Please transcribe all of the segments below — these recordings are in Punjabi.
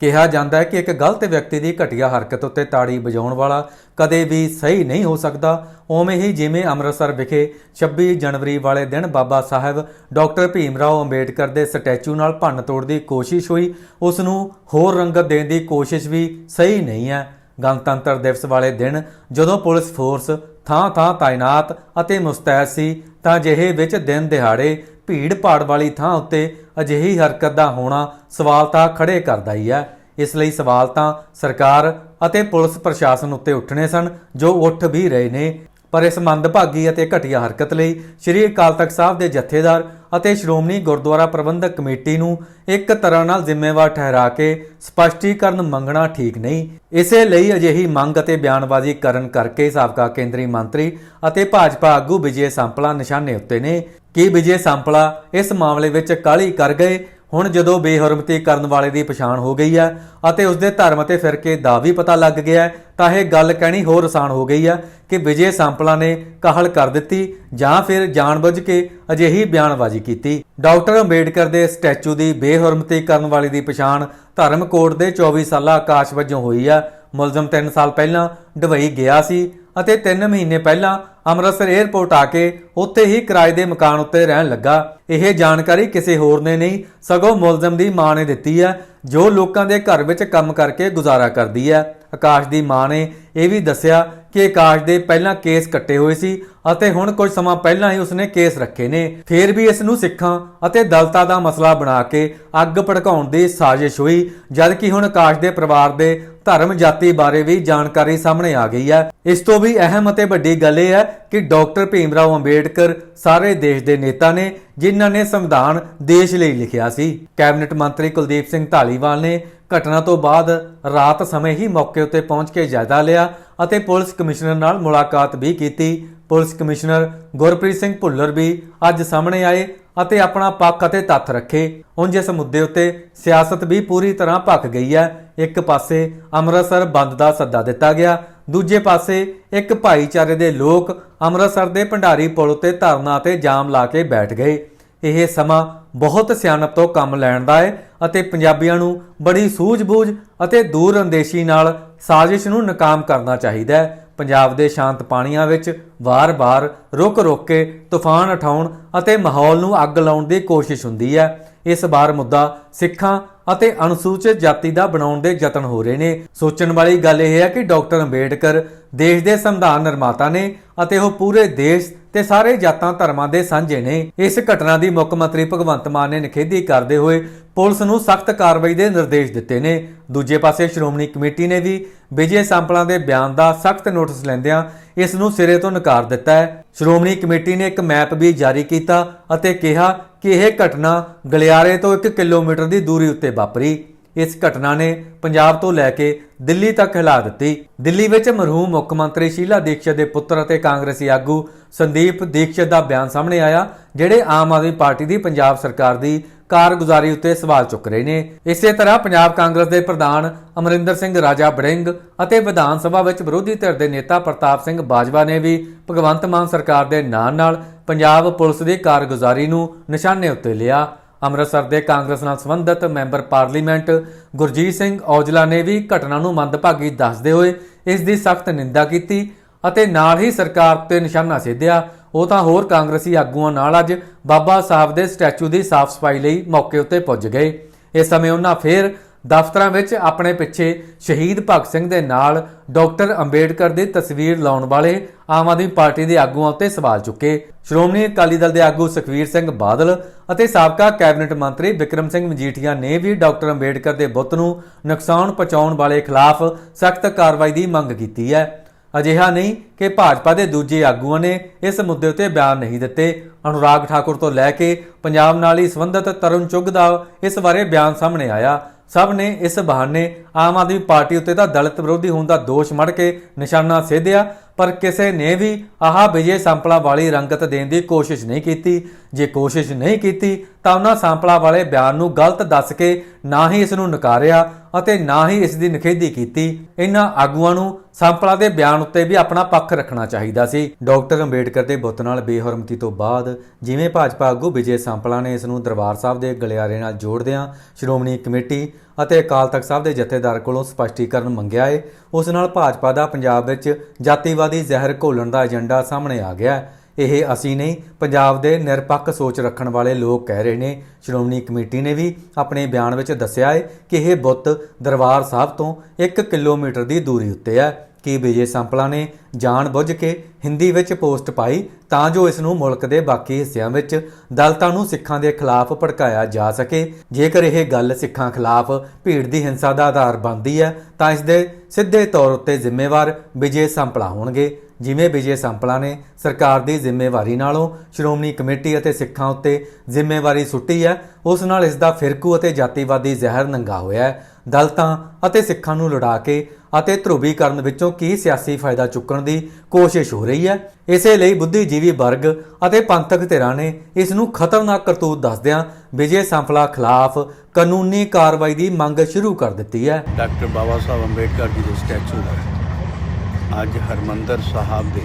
ਕਿਹਾ ਜਾਂਦਾ ਹੈ ਕਿ ਇੱਕ ਗਲਤ ਵਿਅਕਤੀ ਦੀ ਘਟੀਆ ਹਰਕਤ ਉੱਤੇ ਤਾੜੀ ਵਜਾਉਣ ਵਾਲਾ ਕਦੇ ਵੀ ਸਹੀ ਨਹੀਂ ਹੋ ਸਕਦਾ। ਉਵੇਂ ਹੀ ਜਿਵੇਂ ਅੰਮ੍ਰਿਤਸਰ ਵਿਖੇ 26 ਜਨਵਰੀ ਵਾਲੇ ਦਿਨ ਬਾਬਾ ਸਾਹਿਬ ਡਾਕਟਰ ਭੀਮ ਰਾਓ ਅੰਬੇਡਕਰ ਦੇ ਸਟੈਚੂ ਨਾਲ ਭੰਨ ਤੋੜ ਦੀ ਕੋਸ਼ਿਸ਼ ਹੋਈ, ਉਸ ਨੂੰ ਹੋਰ ਰੰਗਤ ਦੇਣ ਦੀ ਕੋਸ਼ਿਸ਼ ਵੀ ਸਹੀ ਨਹੀਂ ਹੈ। ਗਣਤੰਤਰ ਦਿਵਸ ਵਾਲੇ ਦਿਨ ਜਦੋਂ ਪੁਲਿਸ ਫੋਰਸ ਥਾਂ-ਥਾਂ ਤਾਇਨਾਤ ਅਤੇ ਮੁਸਤੈਦ ਸੀ, ਤਾਂ ਜਿਹੇ ਵਿੱਚ ਦਿਨ ਦਿਹਾੜੇ ਭੀੜ ਭਾੜ ਵਾਲੀ ਥਾਂ ਉੱਤੇ ਅਜਿਹੀ ਹਰਕਤ ਦਾ ਹੋਣਾ ਸਵਾਲ ਤਾਂ ਖੜੇ ਕਰਦਾ ਹੀ ਹੈ। ਇਸ ਲਈ ਸਵਾਲ ਤਾਂ ਸਰਕਾਰ ਅਤੇ ਪੁਲਿਸ ਪ੍ਰਸ਼ਾਸਨ ਉੱਤੇ ਉੱਠਣੇ ਸਨ, ਜੋ ਉੱਠ ਵੀ ਰਹੇ ਨੇ। ਪਰ ਇਸ ਮੰਦਭਾਗੀ ਅਤੇ ਘਟੀਆ ਹਰਕਤ ਲਈ ਸ੍ਰੀ ਅਕਾਲ ਤਖਤ ਸਾਹਿਬ ਦੇ ਜਥੇਦਾਰ ਅਤੇ ਸ਼੍ਰੋਮਣੀ ਗੁਰਦੁਆਰਾ ਪ੍ਰਬੰਧਕ ਕਮੇਟੀ ਨੂੰ ਇੱਕ ਤਰ੍ਹਾਂ ਨਾਲ ਜ਼ਿੰਮੇਵਾਰ ਠਹਿਰਾ ਕੇ ਸਪਸ਼ਟੀਕਰਨ ਮੰਗਣਾ ਠੀਕ ਨਹੀਂ। ਇਸੇ ਲਈ ਅਜਿਹੀ ਮੰਗ ਅਤੇ ਬਿਆਨਬਾਜ਼ੀ ਕਰਨ ਕਰਕੇ ਸਾਬਕਾ ਕੇਂਦਰੀ ਮੰਤਰੀ ਅਤੇ ਭਾਜਪਾ ਆਗੂ ਵਿਜੇ ਸੰਪਲਾ ਨਿਸ਼ਾਨੇ ਉੱਤੇ ਨੇ। ਕਿ ਵਿਜੇ ਸੰਪਲਾ ਇਸ ਮਾਮਲੇ ਵਿੱਚ ਕਾਲੀ ਕਰ ਗਏ? ਹੁਣ ਜਦੋਂ ਬੇਹਰਮਤੀ ਕਰਨ ਵਾਲੇ ਦੀ ਪਛਾਣ ਹੋ ਗਈ ਹੈ ਅਤੇ ਉਸ ਦੇ ਧਰਮ ਅਤੇ ਫਿਰਕੇ ਦਾ ਵੀ ਪਤਾ ਲੱਗ ਗਿਆ ਹੈ, ਤਾਂ ਇਹ ਗੱਲ ਕਹਿਣੀ ਹੋਰ ਆਸਾਨ ਹੋ ਗਈ ਹੈ ਕਿ ਵਿਜੇ ਸੰਪਲਾ ਨੇ ਕਾਹਲ ਕਰ ਦਿੱਤੀ ਜਾਂ ਫਿਰ ਜਾਣਬੁੱਝ ਕੇ ਅਜਿਹੀ ਬਿਆਨਬਾਜ਼ੀ ਕੀਤੀ। ਡਾਕਟਰ ਅੰਬੇਡਕਰ ਦੇ ਸਟੈਚੂ ਦੀ ਬੇਹਰਮਤੀ ਕਰਨ ਵਾਲੇ ਦੀ ਪਛਾਣ ਧਰਮ ਕੋਡ ਦੇ 24 ਸਾਲਾ ਆਕਾਸ਼ ਵਜੋਂ ਹੋਈ ਹੈ ਮੁਲਜ਼ਮ 3 ਸਾਲ ਪਹਿਲਾਂ ਦੁਬਈ ਗਿਆ ਸੀ ਅਤੇ 3 ਮਹੀਨੇ ਪਹਿਲਾਂ ਅੰਮ੍ਰਿਤਸਰ 에ਅਰਪੋਰਟ ਆ ਕੇ ਉੱਥੇ ਹੀ ਕਿਰਾਏ ਦੇ ਮਕਾਨ ਉੱਤੇ ਰਹਿਣ ਲੱਗਾ। ਇਹ ਜਾਣਕਾਰੀ ਕਿਸੇ ਹੋਰ ਨੇ ਨਹੀਂ, ਸਗੋਂ ਮੁਲਜ਼ਮ ਦੀ ਮਾਂ ਨੇ ਦਿੱਤੀ ਹੈ, ਜੋ ਲੋਕਾਂ ਦੇ ਘਰ ਵਿੱਚ ਕੰਮ ਕਰਕੇ ਗੁਜ਼ਾਰਾ ਕਰਦੀ ਹੈ। ਆਕਾਸ਼ ਦੀ ਮਾਂ ਨੇ ਇਹ ਵੀ ਦੱਸਿਆ ਕਿ ਆਕਾਸ਼ ਦੇ ਪਹਿਲਾਂ ਕੇਸ ਕੱਟੇ ਹੋਏ ਸੀ ਅਤੇ ਹੁਣ ਕੁਝ ਸਮਾਂ ਪਹਿਲਾਂ ਹੀ ਉਸਨੇ ਕੇਸ ਰੱਖੇ ਨੇ। ਫਿਰ ਵੀ ਇਸ ਨੂੰ ਸਿੱਖਾਂ ਅਤੇ ਦਲਤਾ ਦਾ ਮਸਲਾ ਬਣਾ ਕੇ ਅੱਗ ਭੜਕਾਉਣ ਦੀ ਸਾਜ਼ਿਸ਼ ਹੋਈ, ਜਦਕਿ ਹੁਣ ਆਕਾਸ਼ ਦੇ ਪਰਿਵਾਰ ਦੇ ਧਰਮ ਜਾਤੀ ਬਾਰੇ ਵੀ ਜਾਣਕਾਰੀ ਸਾਹਮਣੇ ਆ ਗਈ ਹੈ। ਇਸ ਤੋਂ ਵੀ ਅਹਿਮ ਅਤੇ ਵੱਡੀ ਗੱਲ ਇਹ ਹੈ ਕਿ ਡਾਕਟਰ ਭੀਮ ਰਾਓ ਅੰਬੇਡਕਰ ਸਾਰੇ ਦੇਸ਼ ਦੇ ਨੇਤਾ ਨੇ, ਜਿਨ੍ਹਾਂ ਨੇ ਸੰਵਿਧਾਨ ਦੇਸ਼ ਲਈ ਲਿਖਿਆ ਸੀ। ਕੈਬਨਿਟ ਮੰਤਰੀ ਕੁਲਦੀਪ ਸਿੰਘ ਢਾਲੀਵਾਲ ਨੇ ਘਟਨਾ ਤੋਂ ਬਾਅਦ ਰਾਤ ਸਮੇਂ ਹੀ ਮੌਕੇ ਉੱਤੇ ਪਹੁੰਚ ਕੇ ਜਾਇਜ਼ਾ ਲਿਆ ਅਤੇ ਪੁਲਿਸ ਕਮਿਸ਼ਨਰ ਨਾਲ ਮੁਲਾਕਾਤ ਵੀ ਕੀਤੀ। ਪੁਲਿਸ ਕਮਿਸ਼ਨਰ ਗੁਰਪ੍ਰੀਤ ਸਿੰਘ ਭੁੱਲਰ ਵੀ ਅੱਜ ਸਾਹਮਣੇ ਆਏ ਅਤੇ ਆਪਣਾ ਪੱਖ ਅਤੇ ਤੱਥ ਰੱਖੇ। ਉਂਝ ਇਸ ਮੁੱਦੇ ਉੱਤੇ ਸਿਆਸਤ ਵੀ ਪੂਰੀ ਤਰ੍ਹਾਂ ਭੱਕ ਗਈ ਹੈ। ਇੱਕ ਪਾਸੇ ਅੰਮ੍ਰਿਤਸਰ ਬੰਦ ਦਾ ਸੱਦਾ ਦਿੱਤਾ ਗਿਆ, ਦੂਜੇ ਪਾਸੇ ਇੱਕ ਭਾਈਚਾਰੇ ਦੇ ਲੋਕ ਅੰਮ੍ਰਿਤਸਰ ਦੇ ਭੰਡਾਰੀ ਪੁਲ ਉੱਤੇ ਧਰਨਾ ਤੇ ਜਾਮ ਲਾ ਕੇ ਬੈਠ ਗਏ। ਇਹ ਸਮਾਂ ਬਹੁਤ ਸਿਆਣਪ ਤੋਂ ਕੰਮ ਲੈਣ ਦਾ ਹੈ ਅਤੇ ਪੰਜਾਬੀਆਂ ਨੂੰ ਬੜੀ ਸੂਝ-ਬੂਝ ਅਤੇ ਦੂਰਅੰਦੇਸ਼ੀ ਨਾਲ ਸਾਜ਼ਿਸ਼ ਨੂੰ ਨਾਕਾਮ ਕਰਨਾ ਚਾਹੀਦਾ ਹੈ ਪੰਜਾਬ ਦੇ ਸ਼ਾਂਤ ਪਾਣੀਆਂ ਵਿੱਚ ਵਾਰ-ਵਾਰ, ਰੁਕ-ਰੁਕ ਕੇ ਤੂਫਾਨ ਉਠਾਉਣ ਅਤੇ ਮਾਹੌਲ ਨੂੰ ਅੱਗ ਲਾਉਣ ਦੀ ਕੋਸ਼ਿਸ਼ ਹੁੰਦੀ ਹੈ। ਇਸ ਵਾਰ ਮੁੱਦਾ ਸਿੱਖਾਂ ਅਤੇ ਅਨੁਸੂਚਿਤ ਜਾਤੀ ਦਾ ਬਣਾਉਣ ਦੇ ਯਤਨ ਹੋ ਰਹੇ ਨੇ। ਸੋਚਣ ਵਾਲੀ ਗੱਲ ਇਹ ਹੈ ਕਿ ਡਾਕਟਰ ਅੰਬੇਡਕਰ ਦੇਸ਼ ਦੇ ਸੰਵਿਧਾਨ ਨਿਰਮਾਤਾ ਨੇ ਅਤੇ ਉਹ ਪੂਰੇ ਦੇਸ਼ ਤੇ ਸਾਰੇ ਜਾਤਾਂ ਧਰਮਾਂ ਦੇ ਸਾਂਝੇ ਨੇ। ਇਸ ਘਟਨਾ ਦੀ ਮੁੱਖ ਮੰਤਰੀ ਭਗਵੰਤ ਮਾਨ ਨੇ ਨਿਖੇਧੀ ਕਰਦੇ ਹੋਏ ਪੁਲਿਸ ਨੂੰ ਸਖਤ ਕਾਰਵਾਈ ਦੇ ਨਿਰਦੇਸ਼ ਦਿੱਤੇ ਨੇ। ਦੂਜੇ ਪਾਸੇ ਸ਼੍ਰੋਮਣੀ ਕਮੇਟੀ ਨੇ ਵੀ ਵਿਜੇ ਸੰਪਲਾਂ ਦੇ ਬਿਆਨ ਦਾ ਸਖਤ ਨੋਟਿਸ ਲੈਂਦਿਆਂ ਇਸ ਨੂੰ ਸਿਰੇ ਤੋਂ ਨਕਾਰ ਦਿੱਤਾ ਹੈ। ਸ਼੍ਰੋਮਣੀ ਕਮੇਟੀ ਨੇ ਇੱਕ ਮੈਪ ਵੀ ਜਾਰੀ ਕੀਤਾ ਅਤੇ ਕਿਹਾ ਕਿ ਇਹ ਘਟਨਾ ਗਲਿਆਰੇ ਤੋਂ 1 ਕਿਲੋਮੀਟਰ ਦੀ ਦੂਰੀ ਉੱਤੇ ਵਾਪਰੀ। ਇਸ ਘਟਨਾ ਨੇ ਪੰਜਾਬ ਤੋਂ ਲੈ ਕੇ ਦਿੱਲੀ ਤੱਕ ਹਿਲਾ ਦਿੱਤੀ। ਦਿੱਲੀ ਵਿੱਚ ਮਰਹੂਮ ਮੁੱਖ ਮੰਤਰੀ ਸ਼ੀਲਾ ਦੀਕਸ਼ਤ ਦੇ ਪੁੱਤਰ ਅਤੇ ਕਾਂਗਰਸੀ ਆਗੂ ਸੰਦੀਪ ਦੀਕਸ਼ਤ ਦਾ ਬਿਆਨ ਸਾਹਮਣੇ ਆਇਆ, ਜਿਹੜੇ ਆਮ ਆਦਮੀ ਪਾਰਟੀ ਦੀ ਪੰਜਾਬ ਸਰਕਾਰ ਦੀ ਕਾਰਗੁਜ਼ਾਰੀ ਉੱਤੇ ਸਵਾਲ ਚੁੱਕ ਰਹੇ ਨੇ। ਇਸੇ ਤਰ੍ਹਾਂ ਪੰਜਾਬ ਕਾਂਗਰਸ ਦੇ ਪ੍ਰਧਾਨ ਅਮਰਿੰਦਰ ਸਿੰਘ, ਰਾਜਾ ਬੜਿੰਗ ਅਤੇ ਵਿਧਾਨ ਸਭਾ ਵਿੱਚ ਵਿਰੋਧੀ ਧਿਰ ਦੇ ਨੇਤਾ ਪ੍ਰਤਾਪ ਸਿੰਘ ਬਾਜਵਾ ਨੇ ਵੀ ਭਗਵੰਤ ਮਾਨ ਸਰਕਾਰ ਦੇ ਨਾਂ ਨਾਲ ਪੰਜਾਬ ਪੁਲਿਸ ਦੀ ਕਾਰਗੁਜ਼ਾਰੀ ਨੂੰ ਨਿਸ਼ਾਨੇ ਉੱਤੇ ਲਿਆ। ਅੰਮ੍ਰਿਤਸਰ ਦੇ ਕਾਂਗਰਸ ਨਾਲ ਸੰਬੰਧਿਤ ਮੈਂਬਰ ਪਾਰਲੀਮੈਂਟ ਗੁਰਜੀਤ ਸਿੰਘ ਔਜਲਾ ਨੇ ਵੀ ਘਟਨਾ ਨੂੰ ਮੰਦਭਾਗੀ ਦੱਸਦੇ ਹੋਏ ਇਸ ਦੀ ਸਖਤ ਨਿੰਦਾ ਕੀਤੀ ਅਤੇ ਨਾਲ ਹੀ ਸਰਕਾਰ ਤੇ ਨਿਸ਼ਾਨਾ ਸਿੱਧਿਆ। ਉਹ ਤਾਂ ਹੋਰ ਕਾਂਗਰਸੀ ਆਗੂਆਂ ਨਾਲ ਅੱਜ ਬਾਬਾ ਸਾਹਿਬ ਦੇ ਸਟੈਚੂ ਦੀ ਸਾਫ਼ ਸਫ਼ਾਈ ਲਈ ਮੌਕੇ ਉੱਤੇ ਪੁੱਜ ਗਏ। ਇਸ ਸਮੇਂ ਉਹਨਾਂ ਫੇਰ ਦਫ਼ਤਰਾਂ ਵਿੱਚ ਆਪਣੇ ਪਿੱਛੇ ਸ਼ਹੀਦ ਭਗਤ ਸਿੰਘ ਦੇ ਨਾਲ ਡਾਕਟਰ ਅੰਬੇਡਕਰ ਦੀ ਤਸਵੀਰ ਲਾਉਣ ਵਾਲੇ ਆਮ ਆਦਮੀ ਪਾਰਟੀ ਦੇ ਆਗੂਆਂ ਉੱਤੇ ਸਵਾਲ ਚੁੱਕੇ। ਸ਼੍ਰੋਮਣੀ ਅਕਾਲੀ ਦਲ ਦੇ ਆਗੂ ਸੁਖਵੀਰ ਸਿੰਘ ਬਾਦਲ ਅਤੇ ਸਾਬਕਾ ਕੈਬਨਿਟ ਮੰਤਰੀ ਵਿਕਰਮ ਸਿੰਘ ਮਜੀਠੀਆ ਨੇ ਵੀ ਡਾਕਟਰ ਅੰਬੇਡਕਰ ਦੇ ਬੁੱਤ ਨੂੰ ਨੁਕਸਾਨ ਪਹੁੰਚਾਉਣ ਵਾਲੇ ਖਿਲਾਫ ਸਖਤ ਕਾਰਵਾਈ ਦੀ ਮੰਗ ਕੀਤੀ ਹੈ। ਅਜਿਹਾ ਨਹੀਂ ਕਿ ਭਾਜਪਾ ਦੇ ਦੂਜੇ ਆਗੂਆਂ ਨੇ ਇਸ ਮੁੱਦੇ ਉੱਤੇ ਬਿਆਨ ਨਹੀਂ ਦਿੱਤੇ। ਅਨੁਰਾਗ ਠਾਕੁਰ ਤੋਂ ਲੈ ਕੇ ਪੰਜਾਬ ਨਾਲ ਹੀ ਸੰਬੰਧਿਤ ਤਰੁਣ ਚੁੱਗ ਦਾ ਇਸ ਬਾਰੇ ਬਿਆਨ ਸਾਹਮਣੇ ਆਇਆ। ਸਭ ਨੇ ਇਸ ਬਹਾਨੇ ਆਮ ਆਦਮੀ ਪਾਰਟੀ ਉੱਤੇ ਤਾਂ ਦਲਿਤ ਵਿਰੋਧੀ ਹੋਣ ਦਾ ਦੋਸ਼ ਮੜ ਕੇ ਨਿਸ਼ਾਨਾ ਸੇਧਿਆ। ਪਰ ਕਿਸੇ ਨੇ ਵੀ ਆਹ ਵਿਜੇ ਸੰਪਲਾ ਵਾਲੀ ਰੰਗਤ ਦੇਣ ਦੀ ਕੋਸ਼ਿਸ਼ ਨਹੀਂ ਕੀਤੀ। ਜੇ ਕੋਸ਼ਿਸ਼ ਨਹੀਂ ਕੀਤੀ, ਤਾਂ ਉਹਨਾਂ ਸੰਪਲਾ ਵਾਲੇ ਬਿਆਨ ਨੂੰ ਗਲਤ ਦੱਸ ਕੇ ਨਾ ਹੀ ਇਸ ਨੂੰ ਨਕਾਰਿਆ ਅਤੇ ਨਾ ਹੀ ਇਸ ਦੀ ਨਿਖੇਧੀ ਕੀਤੀ। ਇਹਨਾਂ ਆਗੂਆਂ ਨੂੰ ਸੰਪਲਾ ਦੇ ਬਿਆਨ ਉੱਤੇ ਵੀ ਆਪਣਾ ਪੱਖ ਰੱਖਣਾ ਚਾਹੀਦਾ ਸੀ। ਡਾਕਟਰ ਅੰਬੇਡਕਰ ਦੇ ਬੁੱਤ ਨਾਲ ਬੇਹਰਮਤੀ ਤੋਂ ਬਾਅਦ ਜਿਵੇਂ ਭਾਜਪਾ ਆਗੂ ਵਿਜੇ ਸੰਪਲਾ ਨੇ ਇਸ ਨੂੰ ਦਰਬਾਰ ਸਾਹਿਬ ਦੇ ਗਲਿਆਰੇ ਨਾਲ ਜੋੜਦਿਆਂ ਸ਼੍ਰੋਮਣੀ ਕਮੇਟੀ ਅਤੇ ਅਕਾਲ ਤਖਤ ਸਾਹਿਬ ਦੇ ਜਥੇਦਾਰ ਕੋਲੋਂ ਸਪਸ਼ਟੀਕਰਨ ਮੰਗਿਆ ਹੈ ਉਸ ਨਾਲ ਭਾਜਪਾ ਦਾ ਪੰਜਾਬ ਵਿੱਚ ਜਾਤੀਵਾਦੀ ਜ਼ਹਿਰ ਘੋਲਣ ਦਾ ਏਜੰਡਾ ਸਾਹਮਣੇ ਆ ਗਿਆ। ਹੈ ਇਹ ਅਸੀਂ ਨਹੀਂ, ਪੰਜਾਬ ਦੇ ਨਿਰਪੱਖ ਸੋਚ ਰੱਖਣ ਵਾਲੇ ਲੋਕ ਕਹਿ ਰਹੇ ਨੇ। ਸ਼੍ਰੋਮਣੀ ਕਮੇਟੀ ਨੇ ਵੀ ਆਪਣੇ ਬਿਆਨ ਵਿੱਚ ਦੱਸਿਆ ਹੈ ਕਿ ਇਹ ਬੁੱਤ ਦਰਬਾਰ ਸਾਹਿਬ ਤੋਂ 1 ਕਿਲੋਮੀਟਰ ਦੀ ਦੂਰੀ ਉੱਤੇ ਹੈ। ਕਿ ਵਿਜੇ ਸੰਪਲਾ ਨੇ ਜਾਣ ਬੁੱਝ ਕੇ ਹਿੰਦੀ ਵਿੱਚ ਪੋਸਟ ਪਾਈ ਤਾਂ ਜੋ ਇਸ ਨੂੰ ਮੁਲਕ ਦੇ ਬਾਕੀ ਹਿੱਸਿਆਂ ਵਿੱਚ ਦਲਤਾਂ ਨੂੰ ਸਿੱਖਾਂ ਦੇ ਖਿਲਾਫ ਭੜਕਾਇਆ ਜਾ ਸਕੇ। ਜੇਕਰ ਇਹ ਗੱਲ ਸਿੱਖਾਂ ਖਿਲਾਫ ਭੀੜ ਦੀ ਹਿੰਸਾ ਦਾ ਆਧਾਰ ਬਣਦੀ ਹੈ, ਤਾਂ ਇਸ ਦੇ ਸਿੱਧੇ ਤੌਰ ਉੱਤੇ ਜ਼ਿੰਮੇਵਾਰ ਵਿਜੇ ਸੰਪਲਾ ਹੋਣਗੇ। ਜਿਵੇਂ ਵਿਜੇ ਸੰਪਲਾ ਨੇ ਸਰਕਾਰ ਦੀ ਜ਼ਿੰਮੇਵਾਰੀ ਨਾਲੋਂ ਸ਼੍ਰੋਮਣੀ ਕਮੇਟੀ ਅਤੇ ਸਿੱਖਾਂ ਉੱਤੇ ਜ਼ਿੰਮੇਵਾਰੀ ਸੁੱਟੀ ਹੈ, ਉਸ ਨਾਲ ਇਸ ਦਾ ਫਿਰਕੂ ਅਤੇ ਜਾਤੀਵਾਦੀ ਜ਼ਹਿਰ ਨੰਗਾ ਹੋਇਆ ਹੈ। ਦਲਤਾਂ ਅਤੇ ਸਿੱਖਾਂ ਨੂੰ ਲੜਾ ਕੇ ਅਤੇ ਧਰੂਵੀਕਰਨ ਵਿੱਚੋਂ ਕੀ ਸਿਆਸੀ ਫਾਇਦਾ ਚੁੱਕਣ ਦੀ ਕੋਸ਼ਿਸ਼ ਹੋ ਰਹੀ ਹੈ? ਇਸੇ ਲਈ ਬੁੱਧੀਜੀਵੀ ਵਰਗ ਅਤੇ ਪੰਥਕ ਧਿਰਾਂ ਨੇ ਇਸ ਨੂੰ ਖਤਰਨਾਕ ਕਰਤੂਤ ਦੱਸਦਿਆਂ ਵਿਜੇ ਸੰਪਲਾ ਖਿਲਾਫ ਕਾਨੂੰਨੀ ਕਾਰਵਾਈ ਦੀ ਮੰਗ ਸ਼ੁਰੂ ਕਰ ਦਿੱਤੀ ਹੈ। ਡਾਕਟਰ ਬਾਬਾ ਸਾਹਿਬ ਅੰਬੇਡਕਰ ਜੀ ਦੇ ਸਟੈਚੂ ਦਾ ਅੱਜ ਹਰਮੰਦਰ ਸਾਹਿਬ ਦੇ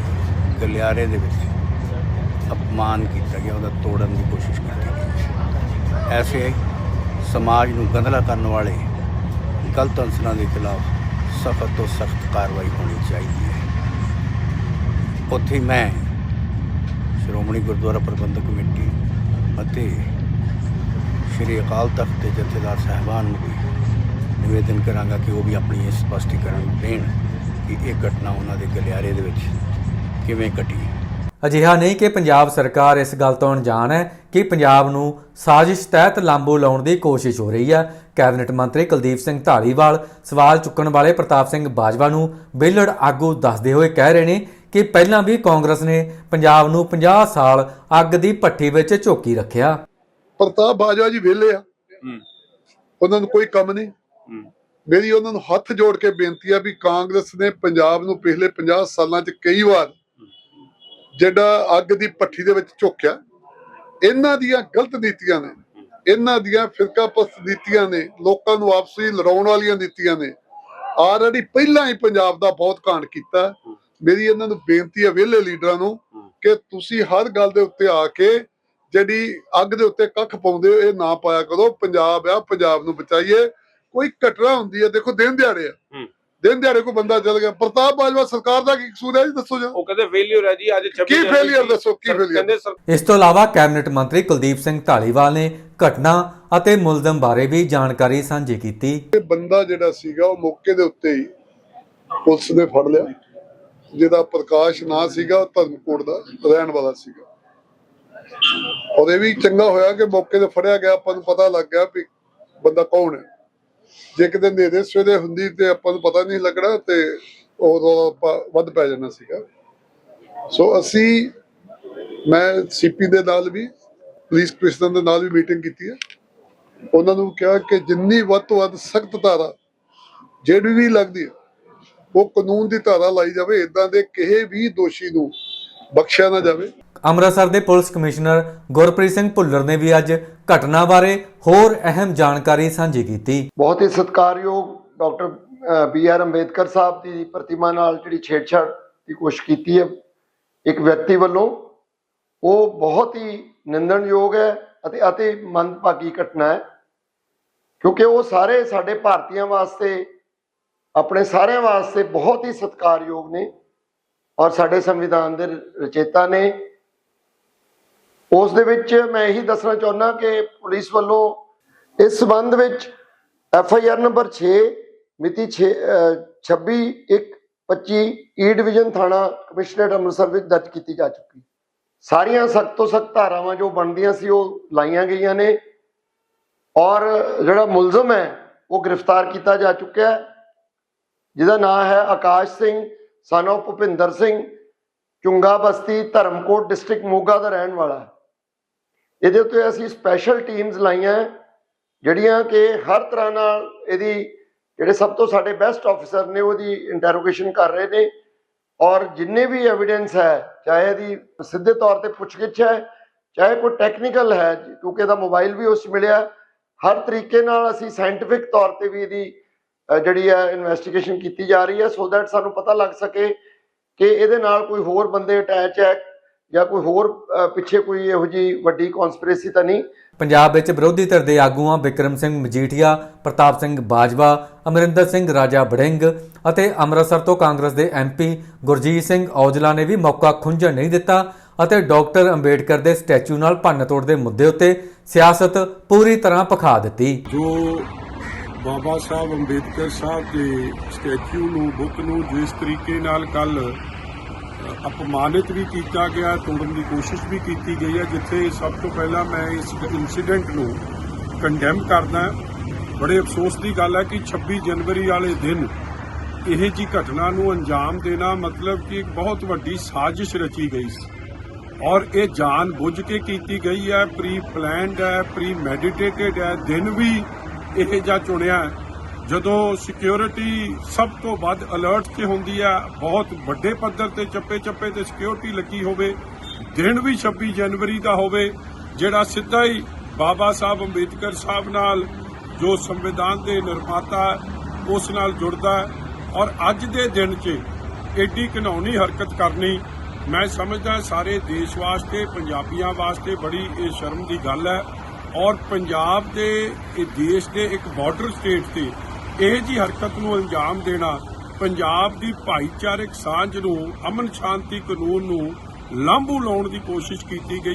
ਗਲਿਆਰੇ ਦੇ ਵਿੱਚ ਅਪਮਾਨ ਕੀਤਾ ਗਿਆ, ਉਹਦਾ ਤੋੜਨ ਦੀ ਕੋਸ਼ਿਸ਼ ਕੀਤੀ ਗਈ ਐਸੇ ਸਮਾਜ ਨੂੰ ਗੰਧਲਾ ਕਰਨ ਵਾਲੇ ਗਲਤ ਅੰਸਰਾਂ ਦੇ ਖਿਲਾਫ ਸਖਤ ਤੋਂ ਸਖਤ ਕਾਰਵਾਈ ਹੋਣੀ ਚਾਹੀਦੀ ਹੈ। ਉੱਥੇ ਮੈਂ ਸ਼੍ਰੋਮਣੀ ਗੁਰਦੁਆਰਾ ਪ੍ਰਬੰਧਕ ਕਮੇਟੀ ਅਤੇ ਸ਼੍ਰੀ ਅਕਾਲ ਤਖਤ ਦੇ ਜਥੇਦਾਰ ਸਾਹਿਬਾਨ ਨੂੰ ਵੀ ਨਿਵੇਦਨ ਕਰਾਂਗਾ ਕਿ ਉਹ ਵੀ ਆਪਣੀ ਇਹ ਸਪਸ਼ਟੀਕਰਨ ਦੇਣ ਕਿ ਇਹ ਘਟਨਾ ਉਹਨਾਂ ਦੇ ਗਲਿਆਰੇ ਦੇ ਵਿੱਚ ਕਿਵੇਂ ਘਟੀ। ਅਜਿਹਾ ਨਹੀਂ ਕਿ ਪੰਜਾਬ ਸਰਕਾਰ ਇਸ ਗੱਲ ਤੋਂ ਅਣਜਾਣ ਹੈ ਕਿ ਪੰਜਾਬ ਨੂੰ ਸਾਜ਼ਿਸ਼ ਤਹਿਤ ਲਾਂਬੂ ਲਾਉਣ ਦੀ ਕੋਸ਼ਿਸ਼ ਹੋ ਰਹੀ ਹੈ ਕੈਬਨਿਟ ਮੰਤਰੀ ਕੁਲਦੀਪ ਸਿੰਘ ਢਾਲੀਵਾਲ ਸਵਾਲ ਚੁੱਕਣ ਵਾਲੇ ਪ੍ਰਤਾਪ ਸਿੰਘ ਬਾਜਵਾ ਨੂੰ ਵਿਹਲੜ ਆਗੂ ਦੱਸਦੇ ਹੋਏ ਕਹਿ ਰਹੇ ਨੇ ਕਿ ਪਹਿਲਾਂ ਵੀ ਕਾਂਗਰਸ ਨੇ ਪੰਜਾਬ ਨੂੰ 50 ਸਾਲ ਅੱਗ ਦੀ ਭੱਠੀ ਵਿੱਚ ਝੋਕੀ ਰੱਖਿਆ। ਪ੍ਰਤਾਪ ਬਾਜਵਾ ਜੀ ਵਿਹਲੇ ਆ। ਉਹਨਾਂ ਨੂੰ ਕੋਈ ਕੰਮ ਨਹੀਂ। ਮੇਰੀ ਉਹਨਾਂ ਨੂੰ ਹੱਥ ਜੋੜ ਕੇ ਬੇਨਤੀ ਆ ਵੀ ਕਾਂਗਰਸ ਨੇ ਪੰਜਾਬ ਨੂੰ ਪਿਛਲੇ 50 ਸਾਲਾਂ 'ਚ ਕਈ ਵਾਰ ਜਿਹੜਾ ਅੱਗ ਦੀ ਭੱਠੀ ਦੇ ਵਿੱਚ ਝੋਕਿਆ ਇਹਨਾਂ ਦੀਆਂ ਗਲਤ ਨੀਤੀਆਂ ਨੇ। ਇਹਨਾਂ ਦੀਆਂ ਫਿਰਕਾਪਸਤ ਨੀਤੀਆਂ ਨੇ, ਲੋਕਾਂ ਨੂੰ ਆਪਸੀ ਲੜਾਉਣ ਵਾਲੀਆਂ ਨੀਤੀਆਂ ਨੇ। ਆਲਰੇਡੀ ਪਹਿਲਾਂ ਹੀ ਪੰਜਾਬ ਦਾ ਬਹੁਤ ਕਾਂਡ ਕੀਤਾ। ਮੇਰੀ ਇਹਨਾਂ ਨੂੰ ਬੇਨਤੀ ਹੈ ਵਿਹਲੇ ਲੀਡਰਾਂ ਨੂੰ ਕਿ ਤੁਸੀਂ ਹਰ ਗੱਲ ਦੇ ਉੱਤੇ ਆ ਕੇ ਜਿਹੜੀ ਅੱਗ ਦੇ ਉੱਤੇ ਕੱਖ ਪਾਉਂਦੇ ਹੋ, ਇਹ ਨਾ ਪਾਇਆ ਕਰੋ। ਪੰਜਾਬ ਆ, ਪੰਜਾਬ ਨੂੰ ਬਚਾਈਏ। ਕੋਈ ਘਟਨਾ ਹੁੰਦੀ ਹੈ, ਦੇਖੋ ਦਿਨ ਦਿਹਾੜੇ ਆ। ਦਿਨ ਦਿਹਾੜੇ ਕੋ ਬੰਦਾ ਚਲ ਗਿਆ। ਪ੍ਰਤਾਪ ਬਾਜਵਾ ਸਰਕਾਰ ਦਾ ਕੀ ਕਸੂਰ ਹੈ ਜੀ? ਦੱਸੋ ਜੀ। ਉਹ ਕਹਿੰਦੇ ਫੇਲਿਅਰ ਹੈ ਜੀ ਅੱਜ 26 ਕੀ ਸੀ। ਦੱਸੋ, ਕੀ ਸਰ ਇਸ ਤੋਂ ਇਲਾਵਾ ਕੈਬਨਿਟ ਮੰਤਰੀ ਕੁਲਦੀਪ ਸਿੰਘ ਢਾਲੀਵਾਲ ਨੇ ਘਟਨਾ ਅਤੇ ਮੁਲਜ਼ਮ ਬਾਰੇ ਵੀ ਜਾਣਕਾਰੀ ਸਾਂਝੀ ਕੀਤੀ। ਇਹ ਬੰਦਾ ਜਿਹੜਾ ਸੀਗਾ ਉਹ ਮੌਕੇ ਦੇ ਉੱਤੇ ਹੀ ਪੁਲਿਸ ਨੇ ਫੜ ਲਿਆ। ਜਿਹਦਾ ਪ੍ਰਕਾਸ਼ ਨਾਂ ਸੀਗਾ ਉਹ ਧਰਮਕੋਟ ਦਾ ਰਹਿਣ ਵਾਲਾ ਸੀਗਾ। ਔਰ ਇਹ ਵੀ ਚੰਗਾ ਹੋਇਆ ਕਿ ਮੌਕੇ ਤੇ ਫੜਿਆ ਗਿਆ ਆਪਾਂ ਨੂੰ ਪਤਾ ਲੱਗ ਗਿਆ ਵੀ ਬੰਦਾ ਕੌਣ ਹੈ। ਜੇ ਕਿਤੇ ਨੇਰੇ ਸਵੇਰੇ ਹੁੰਦੀ ਤੇ ਆਪਾਂ ਨੂੰ ਪਤਾ ਨਹੀਂ ਲੱਗਣਾ ਤੇ ਉਹ ਵੱਧ ਪੈ ਜਾਣਾ ਸੀਗਾ। ਸੋ ਅਸੀਂ, ਮੈਂ ਸੀਪੀ ਦੇ ਨਾਲ ਵੀ, ਪੁਲਿਸ ਕਮਿਸ਼ਨਰ ਦੇ ਨਾਲ ਵੀ ਮੀਟਿੰਗ ਕੀਤੀ ਹੈ। ਉਹਨਾਂ ਨੂੰ ਕਿਹਾ ਕਿ ਜਿੰਨੀ ਵੱਧ ਤੋਂ ਵੱਧ ਸਖਤ ਧਾਰਾ ਜਿਹੜੀ ਵੀ ਲੱਗਦੀ ਹੈ, ਉਹ ਕਾਨੂੰਨ ਦੀ ਧਾਰਾ ਲਾਈ ਜਾਵੇ ਇਦਾਂ ਦੇ ਕਿਸੇ ਵੀ ਦੋਸ਼ੀ ਨੂੰ ਬਖਸ਼ਿਆ ਨਾ ਜਾਵੇ। ਅੰਮ੍ਰਿਤਸਰ ਦੇ ਪੁਲਿਸ ਕਮਿਸ਼ਨਰ ਗੁਰਪ੍ਰੀਤ ਸਿੰਘ ਭੁੱਲਰ ਨੇ ਵੀ ਅੱਜ ਘਟਨਾ ਬਾਰੇ ਹੋਰ ਅਹਿਮ ਜਾਣਕਾਰੀ ਸਾਂਝੀ ਕੀਤੀ। ਬਹੁਤ ਹੀ ਸਤਿਕਾਰਯੋਗ doctor B R Ambedkar Sahib ਦੀ ਪ੍ਰਤਿਮਾ ਨਾਲ ਜਿਹੜੀ ਛੇੜਛਾੜ ਦੀ ਕੋਸ਼ਿਸ਼ ਕੀਤੀ ਹੈ, ਇੱਕ ਵਿਅਕਤੀ ਵੱਲੋਂ, ਉਹ ਬਹੁਤ ਹੀ ਨਿੰਦਣਯੋਗ ਹੈ ਅਤੇ ਅਤੇ ਮੰਦਭਾਗੀ ਘਟਨਾ ਹੈ, ਕਿਉਂਕਿ ਉਹ ਸਾਰੇ ਸਾਡੇ ਭਾਰਤੀਆਂ ਵਾਸਤੇ, ਆਪਣੇ ਸਾਰਿਆਂ ਵਾਸਤੇ ਬਹੁਤ ਹੀ ਸਤਿਕਾਰਯੋਗ ਨੇ ਔਰ ਸਾਡੇ ਸੰਵਿਧਾਨ ਦੇ ਰਚੇਤਾ ਨੇ। ਉਸ ਦੇ ਵਿੱਚ ਮੈਂ ਇਹੀ ਦੱਸਣਾ ਚਾਹੁੰਦਾ ਕਿ ਪੁਲਿਸ ਵੱਲੋਂ ਇਸ ਸਬੰਧ ਵਿੱਚ ਐਫ ਆਈ ਆਰ ਨੰਬਰ 6 ਮਿਤੀ 26 1 25 ਈ ਡਿਵੀਜ਼ਨ ਥਾਣਾ ਕਮਿਸ਼ਨਰੇਟ ਅੰਮ੍ਰਿਤਸਰ ਵਿੱਚ ਦਰਜ ਕੀਤੀ ਜਾ ਚੁੱਕੀ। ਸਾਰੀਆਂ ਸਖਤ ਤੋਂ ਸਖਤ ਧਾਰਾਵਾਂ ਜੋ ਬਣਦੀਆਂ ਸੀ ਉਹ ਲਾਈਆਂ ਗਈਆਂ ਨੇ ਔਰ ਜਿਹੜਾ ਮੁਲਜ਼ਮ ਹੈ ਉਹ ਗ੍ਰਿਫਤਾਰ ਕੀਤਾ ਜਾ ਚੁੱਕਿਆ ਹੈ। ਜਿਹਦਾ ਨਾਮ ਹੈ Akash Singh son of Bhupinder Singh, Chunga Basti Dharamkot district Moga ਦਾ ਰਹਿਣ ਵਾਲਾ ਹੈ। ਇਹਦੇ ਉੱਤੇ ਅਸੀਂ ਸਪੈਸ਼ਲ ਟੀਮਸ ਲਾਈਆਂ ਹੈ, ਜਿਹੜੀਆਂ ਕਿ ਹਰ ਤਰ੍ਹਾਂ ਨਾਲ ਇਹਦੀ ਜਿਹੜੇ ਸਭ ਤੋਂ ਸਾਡੇ ਬੈਸਟ ਆਫੀਸਰ ਨੇ ਉਹਦੀ ਇੰਟਰੋਗੇਸ਼ਨ ਕਰ ਰਹੇ ਨੇ। ਔਰ ਜਿੰਨੇ ਵੀ ਐਵੀਡੈਂਸ ਹੈ ਚਾਹੇ ਇਹਦੀ ਸਿੱਧੇ ਤੌਰ ਤੇ ਪੁੱਛਗਿੱਛ ਹੈ ਚਾਹੇ ਕੋਈ ਟੈਕਨੀਕਲ ਹੈ ਕਿਉਂਕਿ ਇਹਦਾ ਮੋਬਾਈਲ ਵੀ ਉਸ ਮਿਲਿਆ ਹਰ ਤਰੀਕੇ ਨਾਲ ਅਸੀਂ ਸਾਇੰਟਿਫਿਕ ਤੌਰ ਤੇ ਵੀ ਇਹਦੀ ਜਿਹੜੀ ਹੈ ਇਨਵੈਸਟੀਗੇਸ਼ਨ ਕੀਤੀ ਜਾ ਰਹੀ ਹੈ ਸੋ ਦੈਟ ਸਾਨੂੰ ਪਤਾ ਲੱਗ ਸਕੇ ਕਿ ਇਹਦੇ ਨਾਲ ਕੋਈ ਹੋਰ ਬੰਦੇ ਅਟੈਚ ਹੈ ਜਾਂ ਕੋਈ ਹੋਰ ਪਿੱਛੇ ਕੋਈ ਇਹੋ ਜੀ ਵੱਡੀ ਕਨਸਪੀਰੇਸੀ ਤਾਂ ਨਹੀਂ? ਪੰਜਾਬ ਵਿੱਚ ਵਿਰੋਧੀ ਧਿਰ ਦੇ ਆਗੂਆਂ ਵਿਕਰਮ ਸਿੰਘ ਮਜੀਠੀਆ ਪ੍ਰਤਾਪ ਸਿੰਘ ਬਾਜਵਾ ਅਮਰਿੰਦਰ ਸਿੰਘ ਰਾਜਾ ਬੜਿੰਗ ਅਤੇ ਅੰਮ੍ਰਿਤਸਰ ਤੋਂ ਕਾਂਗਰਸ ਦੇ ਐਮਪੀ ਗੁਰਜੀਤ ਸਿੰਘ ਔਜਲਾ ਨੇ ਵੀ ਮੌਕਾ ਖੁੰਝਣ ਨਹੀਂ ਦਿੱਤਾ ਅਤੇ ਡਾਕਟਰ ਅੰਬੇਡਕਰ ਦੇ ਸਟੈਚੂ ਨਾਲ ਭੰਨਤੋੜ ਦੇ ਮੁੱਦੇ ਉੱਤੇ ਸਿਆਸਤ ਪੂਰੀ ਤਰ੍ਹਾਂ ਪਖਾ ਦਿੱਤੀ। ਜੋ ਬਾਬਾ ਸਾਹਿਬ ਅੰਬੇਦਕਰ ਸਾਹਿਬ ਦੇ ਸਟੈਚੂ ਨੂੰ ਬੁੱਤ ਨੂੰ ਜਿਸ ਤਰੀਕੇ ਨਾਲ ਕੱਲ ਅਪਮਾਨਿਤ ਵੀ ਕੀਤਾ ਗਿਆ, ਤੋੜਨ ਦੀ ਕੋਸ਼ਿਸ਼ ਵੀ ਕੀਤੀ ਗਈ ਹੈ, ਜਿੱਥੇ ਸਭ ਤੋਂ ਪਹਿਲਾਂ ਮੈਂ ਇਸ ਇਨਸੀਡੈਂਟ ਨੂੰ ਕੰਡੈਮ ਕਰਦਾ ਬੜੇ ਅਫਸੋਸ ਦੀ ਗੱਲ ਹੈ ਕਿ 26 ਜਨਵਰੀ ਵਾਲੇ ਦਿਨ ਇਹ ਜੀ ਘਟਨਾ ਨੂੰ ਅੰਜਾਮ ਦੇਣਾ ਮਤਲਬ ਕਿ ਇੱਕ ਬਹੁਤ ਵੱਡੀ ਸਾਜ਼ਿਸ਼ ਰਚੀ ਗਈ ਸੀ। ਔਰ ਇਹ ਜਾਣ ਬੁੱਝ ਕੇ ਕੀਤੀ ਗਈ ਹੈ ਪ੍ਰੀ ਪਲਾਨਡ ਹੈ ਪ੍ਰੀ ਮੈਡੀਟੇਟਡ ਹੈ, ਦਿਨ ਵੀ ਇਹ ਜਾਂ ਚੁਣਿਆ ਜਦੋਂ ਸਿਕਿਉਰਿਟੀ ਸਭ ਤੋਂ ਵੱਧ ਅਲਰਟ 'ਤੇ ਹੁੰਦੀ ਹੈ ਬਹੁਤ ਵੱਡੇ ਪੱਧਰ ਤੇ ਚੱਪੇ ਚੱਪੇ ਤੇ ਸਿਕਿਉਰਿਟੀ ਲੱਗੀ ਹੋਵੇ, ਦਿਨ ਵੀ 26 ਜਨਵਰੀ ਦਾ ਹੋਵੇ, ਜਿਹੜਾ ਸਿੱਧਾ ਹੀ ਬਾਬਾ ਸਾਹਿਬ ਅੰਬੇਦਕਰ ਸਾਹਿਬ ਨਾਲ ਜੋ ਸੰਵਿਧਾਨ ਦੇ ਨਿਰਮਾਤਾ ਉਸ ਨਾਲ ਜੁੜਦਾ ਔਰ ਅੱਜ ਦੇ ਦਿਨ 'ਚ ਐਡੀ ਘਿਨੌਣੀ ਹਰਕਤ ਕਰਨੀ, ਮੈਂ ਸਮਝਦਾ ਸਾਰੇ ਦੇਸ਼ ਵਾਸਤੇ, ਪੰਜਾਬੀਆਂ ਵਾਸਤੇ ਬੜੀ ਇਹ ਸ਼ਰਮ ਦੀ ਗੱਲ ਹੈ ਔਰ ਪੰਜਾਬ ਦੇ, ਇਹ ਦੇਸ਼ ਦੇ ਇੱਕ ਬਾਰਡਰ ਸਟੇਟ ਤੇ ਇਹ ਜੀ ਹਰਕਤ ਨੂੰ ਅੰਜਾਮ ਦੇਣਾ ਪੰਜਾਬ ਦੀ ਭਾਈਚਾਰਕ ਸਾਂਝ ਨੂੰ, ਅਮਨ ਸ਼ਾਂਤੀ ਕਾਨੂੰਨ ਨੂੰ ਲਾਂਭੂ ਲਾਉਣ ਦੀ ਕੋਸ਼ਿਸ਼ ਕੀਤੀ ਗਈ।